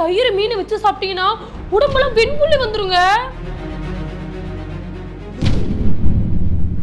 தயிர் மீன் வச்சு சாப்பிட்டீங்கன்னா உடம்பெல்லாம் வெண்புள்ளி வந்துருங்க.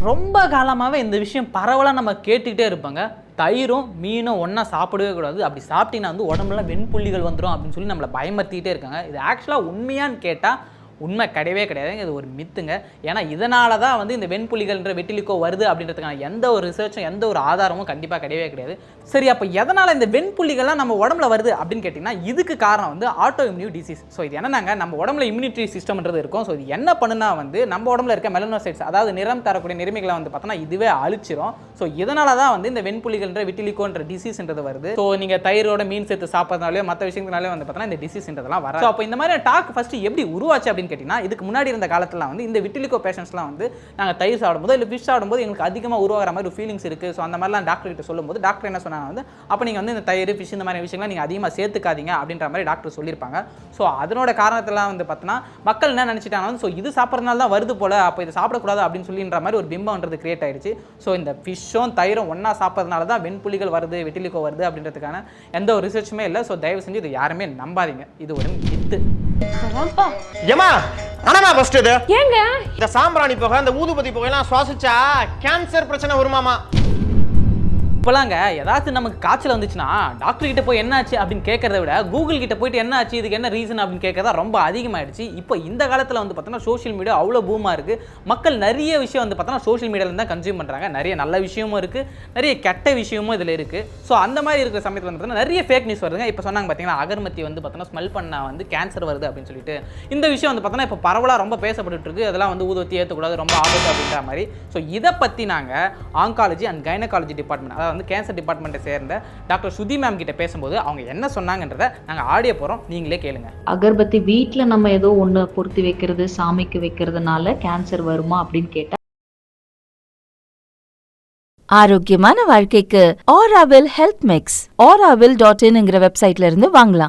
ரொம்ப காலமாகவே இந்த விஷயம் பரவலாக நம்ம கேட்டுக்கிட்டே இருப்பாங்க. தயிரும் மீனும் ஒன்றா சாப்பிடவே கூடாது. அப்படி சாப்பிட்டீங்கன்னா வந்து உடம்புல வெண்புள்ளிகள் வந்துடும் அப்படின்னு சொல்லி நம்மளை பயமுறுத்திக்கிட்டே இருக்காங்க. இது ஆக்சுவலாக உண்மையான்னு கேட்டால் உண்மை கிடையவே கிடையாதுங்க இது ஒரு மித்துங்க ஏன்னா இதனால தான் வந்து இந்த வெண்புள்ளிகள்ன்ற வெட்டிலிக்கோ வருது அப்படின்றதுக்கான எந்த ஒரு ரிசர்ச்சும் எந்த ஒரு ஆதாரமும் கண்டிப்பாக கிடையவே கிடையாது. சரி அப்போ எதனால் இந்த வெண்புள்ளிகள்லாம் நம்ம உடம்புல வருது அப்படின்னு கேட்டிங்கன்னா இதுக்கு காரணம் வந்து ஆட்டோ இம்யூன் டிசீஸ் ஸோ இது என்னன்னாங்க? நம்ம உடம்புல இம்யூனிட்டி சிஸ்டம்ன்றது இருக்கும். ஸோ இது என்ன பண்ணுனா வந்து நம்ம உடம்புல இருக்க மெலனோசைட்ஸ் அதாவது நிறம் தரக்கூடிய நிறமிகளை வந்து பார்த்தோன்னா இதுவே அழிச்சிரும். ஸோ இதனால தான் வந்து இந்த வெண்புள்ளிகள்ன்ற விட்டிலிக்கோன்ற டிசீஸ்ன்றது வருது. ஸோ நீங்கள் தயிரோட மீன் சேர்த்து சாப்பிட்றதுனாலே மற்ற விஷயங்களாலே வந்து பார்த்தோன்னா இந்த டிசீஸ்ன்றதெல்லாம் வர ஸோ அப்போ இந்த மாதிரி டாக் ஃபஸ்ட்டு எப்படி உருவாச்சு அப்படின்னு கேட்டிங்கன்னா இதுக்கு முன்னாடி இருந்த காலத்துல வந்து இந்த விட்டிலிக்கோ பேஷண்ட்ஸ்லாம் வந்து நாங்கள் தயிர் சாப்பிடும்போது இல்லை ஃபிஷ் சாப்பிடும்போது எங்களுக்கு அதிகமாக உருவாகிற மாதிரி ஒரு ஃபீலிங்ஸ் இருக்குது ஸோ அந்த மாதிரிலாம் டாக்டர் கிட்ட சொல்லும்போது டாக்டர் என்ன சொன்னாங்க வந்து அப்போ நீங்கள் வந்து இந்த தயிர் ஃபிஷ் இந்த மாதிரி விஷயங்கள்லாம் நீங்கள் அதிகமாக சேர்த்துக்காதீங்க அப்படின்ற மாதிரி டாக்டர் சொல்லியிருப்பாங்க. ஸோ அதனோட காரணத்தெல்லாம் வந்து பார்த்தோன்னா மக்கள் என்ன நினச்சிட்டாங்க ஸோ இது சாப்பிட்றதுனால தான் வருது போல அப்போ இதை சாப்பிடக்கூடாது அப்படின்னு சொல்லின்ற மாதிரி ஒரு பிம்பம்ன்றது கிரியேட் ஆயிடுச்சு. ஸோ இந்த ஃபிஷ்ஷும் தயிரும் ஒன்றா சாப்பிட்றதுனால தான் வெண்புலிகள் வருது வெட்டிலிக்கோ வருது அப்படின்றதுக்கான எந்த ஒரு ரிசர்ச்சுமே இல்லை. ஸோ தயவு செஞ்சு இதை யாருமே நம்பாதீங்க. இது ஒரு மித்து ஏமா ஆனாமா ஃபர்ஸ்ட் இது. ஏங்க? இந்த சாம்பிராணி புகை இந்த ஊதுபத்தி புகையெல்லாம் சுவாசிச்சா கேன்சர் பிரச்சனை வருமாமா? இப்போலாங்க ஏதாச்சும் நமக்கு காய்ச்சல் வந்துச்சுன்னா டாக்டர் கிட்ட போய் என்னாச்சு அப்படின்னு கேட்கறத விட கூகுள் கிட்ட போயிட்டு என்ன ஆச்சு இதுக்கு என்ன ரீசன் அப்படின்னு கேட்கறதா ரொம்ப அதிகமாயிடுச்சு. இப்போ இந்த காலத்தில் வந்து பார்த்தோன்னா சோஷியல் மீடியா அவ்வளோ பூமாக இருக்குது மக்கள் நிறைய விஷயம் வந்து பார்த்தோன்னா சோஷியல் மீடியாவில் தான் கன்சியூம் பண்ணுறாங்க நிறைய நல்ல விஷயமும் இருக்குது நிறைய கெட்ட விஷயமும் இதில் இருக்குது ஸோ அந்த மாதிரி இருக்கிற சமயத்தில் வந்து பார்த்தீங்கன்னா நிறைய ஃபேக் நியூஸ் வருதுங்க. இப்போ சொன்னாங்க பார்த்தீங்கன்னா அகர்மத்தி வந்து பார்த்தோன்னா ஸ்மெல் பண்ணால் வந்து கேன்சர் வருது அப்படின்னு சொல்லிட்டு. இந்த விஷயம் வந்து பார்த்தோன்னா இப்போ பரவலாக ரொம்ப பேசப்பட்டு இருக்கு. அதெல்லாம் வந்து ஊதுவத்தி ஏற்றக்கூடாது ரொம்ப ஆபத்து அப்படின்ற மாதிரி. ஸோ இதை பற்றி நாங்கள் ஆங்காலஜி அண்ட் கைனகாலஜி டிபார்ட்மெண்ட் அதாவது வந்து கேன்சர் டிபார்ட்மெண்ட்டை சேர்ந்த டாக்டர் சுதி மேம் கிட்ட பேசும்போது அவங்க என்ன சொன்னாங்கன்றதை நாங்கள் ஆடியோ போகிறோம் நீங்களே கேளுங்க. அகர்பத்தி வீட்ல நம்ம ஏதோ ஒண்ணு பொருத்தி வைக்கிறது சாமிக்கு வைக்கிறதுனால கேன்சர் வருமா அப்படின்னு கேட்டா ஆரோக்கியமான வாழ்க்கைக்கு Auroville health mix Auroville dot இன்ங்கிற வெப்சைட்ல இருந்து வாங்கலாம்.